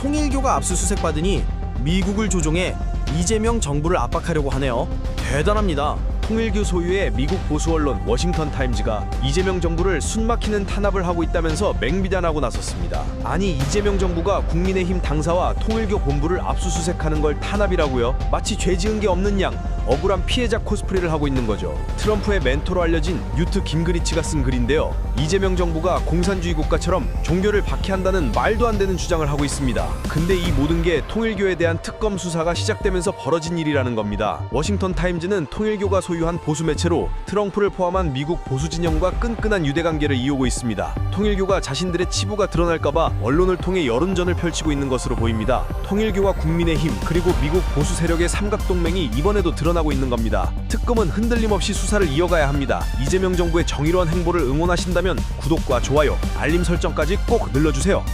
통일교가 압수수색 받으니 미국을 조종해 이재명 정부를 압박하려고 하네요. 대단합니다. 통일교 소유의 미국 보수 언론 워싱턴 타임즈가 이재명 정부를 숨막히는 탄압을 하고 있다면서 맹비난하고 나섰습니다. 아니 이재명 정부가 국민의힘 당사와 통일교 본부를 압수수색하는 걸 탄압이라고요? 마치 죄 지은 게 없는 양 억울한 피해자 코스프레를 하고 있는 거죠. 트럼프의 멘토로 알려진 뉴트 김그리치가 쓴 글인데요. 이재명 정부가 공산주의 국가처럼 종교를 박해한다는 말도 안 되는 주장을 하고 있습니다. 근데 이 모든 게 통일교에 대한 특검 수사가 시작되면서 벌어진 일이라는 겁니다. 워싱턴 타임즈는 통일교가 소유한 보수 매체로 트럼프를 포함한 미국 보수 진영과 끈끈한 유대 관계를 이어오고 있습니다. 통일교가 자신들의 치부가 드러날까봐 언론을 통해 여론전을 펼치고 있는 것으로 보입니다. 통일교와 국민의힘 그리고 미국 보수 세력의 삼각 동맹이 이번에도 드러나고 있는 겁니다. 특검은 흔들림 없이 수사를 이어가야 합니다. 이재명 정부의 정의로운 행보를 응원하신다면 구독과 좋아요, 알림 설정까지 꼭 눌러주세요.